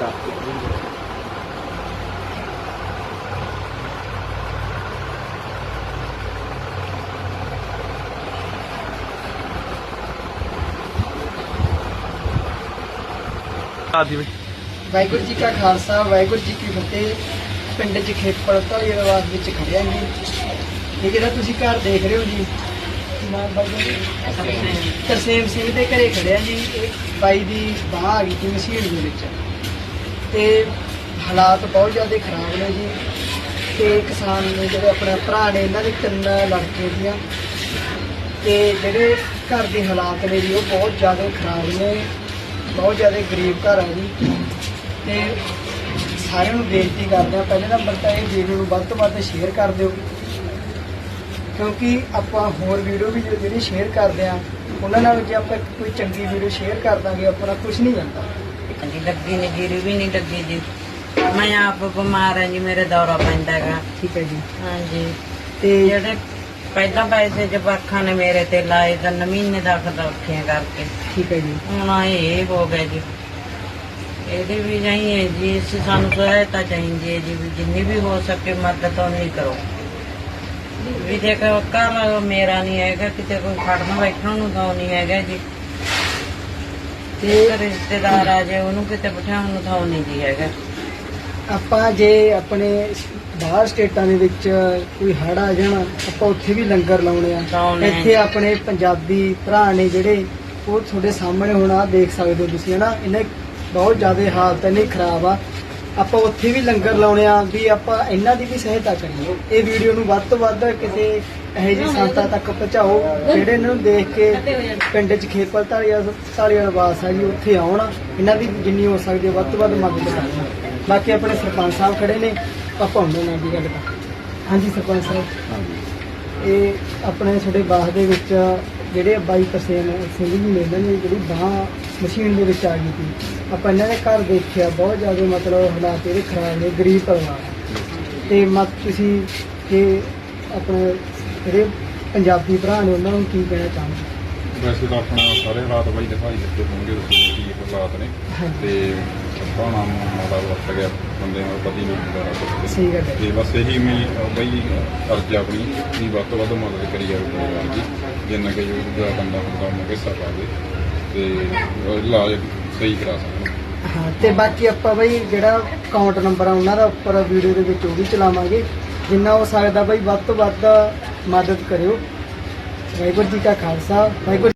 ਦਿੱਤਾ ਵਾਹਿਗੁਰੂ ਜੀ ਕਾ ਖਾਲਸਾ ਵਾਹਿਗੁਰੂ ਜੀ ਕੀ ਫਤਿਹ। ਪਿੰਡ ਚ ਖੇਪੜਤਾ ਆਵਾਜ਼ ਵਿੱਚ ਖੜਿਆ ਜੀ। ਇਹ ਜਿਹੜਾ ਤੁਸੀਂ ਘਰ ਦੇਖ ਰਹੇ ਹੋ ਜੀ ਨਾਮ ਬਾਈ ਤਰਸੇਮ ਸਿੰਘ। ਦੇ ਘਰੇ ਖੜਿਆ ਜੀ। ਇਹ ਬਾਈ ਦੀ ਬਾਹ ਆ ਗਈ ਸੀ ਮਸ਼ੀਨ ਦੇ ਵਿੱਚ। ਤੇ ਹਾਲਾਤ ਬਹੁਤ ਜ਼ਿਆਦਾ ਖਰਾਬ ਨੇ ਜੀ। ਤੇ ਕਿਸਾਨ ਨੇ ਜਿਹੜੇ ਆਪਣੇ ਭਰਾ ਨੇ, ਇਹਨਾਂ ਦੇ ਤਿੰਨ ਲੜਕੇ ਦੀਆਂ। ਤੇ ਜਿਹੜੇ ਘਰ ਦੇ ਹਾਲਾਤ ਨੇ ਜੀ, ਉਹ ਬਹੁਤ ਜ਼ਿਆਦਾ ਖਰਾਬ ਨੇ। ਬਹੁਤ ਜ਼ਿਆਦਾ ਗਰੀਬ ਘਰ ਆ ਜੀ। ਤੇ ਸਾਰਿਆਂ ਨੂੰ ਬੇਨਤੀ ਕਰਦੇ ਆ ਪਹਿਲੇ ਨੰਬਰ ਤਾਂ ਇਹ ਵੀਡੀਓ ਨੂੰ ਵੱਧ ਤੋਂ ਵੱਧ ਸ਼ੇਅਰ ਕਰ ਦਿਓ। ਕਿਉਂਕਿ ਆਪਾਂ ਹੋਰ ਵੀਡੀਓ ਵੀ ਜਿਹੜੀ ਸ਼ੇਅਰ ਕਰਦੇ ਆ ਉਹਨਾਂ ਨਾਲ ਜੇ ਆਪਾਂ ਕੋਈ ਚੰਗੀ ਵੀਡੀਓ ਸ਼ੇਅਰ ਕਰ ਦਾਂਗੇ ਆਪਣਾ ਕੁਝ ਨਹੀਂ ਜਾਂਦਾ। ਹਾਂਜੀ ਲੱਗੀ ਨਹੀਂ ਜੀਰੀ ਵੀ ਨਹੀਂ ਲੱਗੀ ਜੀ। ਮੈਂ ਆਪ ਬਿਮਾਰ ਹਾਂ ਜੀ ਮੇਰੇ ਦੌਰਾ ਪੈਂਦਾ ਹੈਗਾ। ਠੀਕ ਹੈ ਜੀ। ਹਾਂਜੀ। ਤੇ ਜਿਹੜੇ ਪਹਿਲਾਂ ਪੈਸੇ ਜਵਾਖਾਂ ਨੇ ਮੇਰੇ ਤੇ ਲਾਏ ਤਾਂ ਮਹੀਨੇ ਦਾ ਖਦੌਖੀਆਂ ਕਰਕੇ। ਠੀਕ ਹੈ ਜੀ। ਹੁਣ ਇਹ ਹੋ ਗਿਆ ਜੀ। ਇਹਦੇ ਵੀ ਨਹੀਂ ਹੈ ਜੀ ਇਸ ਸਾਨੂੰ ਸਹਾਇਤਾ ਚਾਹੀਦੀ ਹੈ ਜੀ ਵੀ ਜਿੰਨੀ ਵੀ ਹੋ ਸਕੇ ਮਦਦ ਉਹਨੀ ਕਰੋ। ਵੀ ਦੇਖ ਘਰ ਮੇਰਾ ਨਹੀਂ ਹੈਗਾ ਕਿਤੇ ਕੋਈ ਖੜਨ ਬੈਠਣ ਨੂੰ ਤਾਂ ਨਹੀਂ ਹੈਗਾ ਜੀ। ਤੇ ਇੱਕ ਰਿਸ਼ਤੇਦਾਰ ਆ ਜੇ ਉਹਨੂੰ ਕਿਤੇ ਬਿਠਾਉਣ ਨੂੰ ਤਾਂ ਨਹੀਂ ਜੀ ਹੈਗਾ। ਆਪਾਂ ਜੇ ਆਪਣੇ ਬਾਹਰ ਸਟੇਟਾਂ ਦੇ ਵਿੱਚ ਕੋਈ ਹੜ ਆ ਜਾਣਾ ਆਪਾਂ ਉੱਥੇ ਵੀ ਲੰਗਰ ਲਾਉਣੇ ਆ। ਲਾਉਣੇ ਆ। ਇੱਥੇ ਆਪਣੇ ਪੰਜਾਬੀ ਭਰਾ ਨੇ ਜਿਹੜੇ ਉਹ ਤੁਹਾਡੇ ਸਾਹਮਣੇ ਹੁਣ ਆ ਦੇਖ ਸਕਦੇ ਹੋ ਤੁਸੀਂ ਹਨਾ? ਇਹਨੇ ਬਹੁਤ ਜ਼ਿਆਦਾ ਹਾਲਤ ਇੰਨੀ ਖਰਾਬ ਆ। ਆਪਾਂ ਉੱਥੇ ਵੀ ਲੰਗਰ ਲਾਉਣੇ ਆ ਵੀ ਆਪਾਂ ਇਹਨਾਂ ਦੀ ਵੀ ਸਹਾਇਤਾ ਕਰੀਏ। ਇਹ ਵੀਡੀਓ ਨੂੰ ਵੱਧ ਤੋਂ ਵੱਧ ਕਿਤੇ ਇਹੋ ਜਿਹੀ ਸੰਸਥਾ ਤੱਕ ਪਹੁੰਚਾਓ ਜਿਹੜੇ ਇਹਨਾਂ ਨੂੰ ਦੇਖ ਕੇ ਪਿੰਡ 'ਚ ਖੇਪਲ ਧਾਰੀਆ ਸਾਲੀਆ ਨਿਵਾਸ ਆ ਜੀ ਉੱਥੇ ਆਉਣ। ਇਹਨਾਂ ਦੀ ਜਿੰਨੀ ਹੋ ਸਕਦੀ ਹੈ ਵੱਧ ਤੋਂ ਵੱਧ ਮਦਦ ਕਰਨ ਬਾਕੀ ਆਪਣੇ ਸਰਪੰਚ ਸਾਹਿਬ ਖੜੇ ਨੇ ਆਪਾਂ ਉਹਨਾਂ ਨਾਲ ਵੀ ਗੱਲ ਕਰ ਹਾਂਜੀ ਸਰਪੰਚ ਸਾਹਿਬ। ਇਹ ਆਪਣੇ ਤੁਹਾਡੇ ਬਾਹ ਦੇ ਵਿੱਚ ਜਿਹੜੇ ਬਾਈ ਤਰਸੇਮ ਸਿੰਘ ਜੀ ਨੇ ਇਹਨਾਂ ਦੀ ਜਿਹੜੀ ਬਾਹ ਮਸ਼ੀਨ ਦੇ ਵਿੱਚ ਆ ਗਈ ਸੀ। ਆਪਾਂ ਇਹਨਾਂ ਦੇ ਘਰ ਦੇਖਿਆ ਬਹੁਤ ਜ਼ਿਆਦਾ ਮਤਲਬ ਹਾਲਾਤ ਇਹਦੇ ਖਰਾਬ ਨੇ ਗਰੀਬ ਪਰਿਵਾਰ। ਤੇ ਮਤ ਤੁਸੀਂ ਕਿ ਆਪਣੇ ਜਿਹੜੇ ਪੰਜਾਬੀ ਭਰਾ ਨੇ ਉਹਨਾਂ ਨੂੰ ਕੀ ਕਹਿਣਾ ਚਾਹੁੰਦੇ ਵੈਸੇ ਤਾਂ ਆਪਣਾ ਸਾਰੇ ਹਾਲਾਤ ਬਾਈ ਦਿਖਾਈ ਦਿੱਤੇ ਹੋਣਗੇ ਤੁਸੀਂ ਕੀ ਹਾਲਾਤ ਨੇ। ਤੇ ਪਾਣਾ ਮਾਦਾ ਵਰਤ ਗਿਆ ਬੰਦੇ ਨਾਲ ਪਤੀ ਨੂੰ ਵਗੈਰਾ ਗੱਲ ਹੈ। ਤੇ ਬਸ ਇਹੀ ਮੈਂ ਬਈ ਅਰਜ਼ ਆਪਣੀ ਵੀ ਵੱਧ ਤੋਂ ਵੱਧ ਮਦਦ ਕਰੀ ਜਾਵੇ ਪਰਿਵਾਰ ਦੀ। ਜਿੰਨਾ ਕਿ ਜੋ ਦਾ ਬੰਦਾ ਹੁੰਦਾ, ਉਹਨੂੰ ਹਿੱਸਾ ਪਾਵੇ ਤੇ ਉਹ ਇਲਾਜ ਸਹੀ ਕਰਾ ਸਕਣ ਹਾਂ, ਤੇ ਬਾਕੀ ਆਪਾਂ ਬਈ ਜਿਹੜਾ ਅਕਾਊਂਟ ਨੰਬਰ ਆ, ਉਹਨਾਂ ਦਾ ਉੱਪਰ ਵੀਡੀਓ ਦੇ ਵਿੱਚ ਉਹ ਵੀ ਚਲਾਵਾਂਗੇ। ਜਿੰਨਾ ਹੋ ਸਕਦਾ ਬਈ ਵੱਧ ਤੋਂ ਵੱਧ ਮਦਦ ਕਰਿਓ। ਵਾਹਿਗੁਰੂ ਜੀ ਕਾ ਖਾਲਸਾ, ਵਾਹਿਗੁਰੂ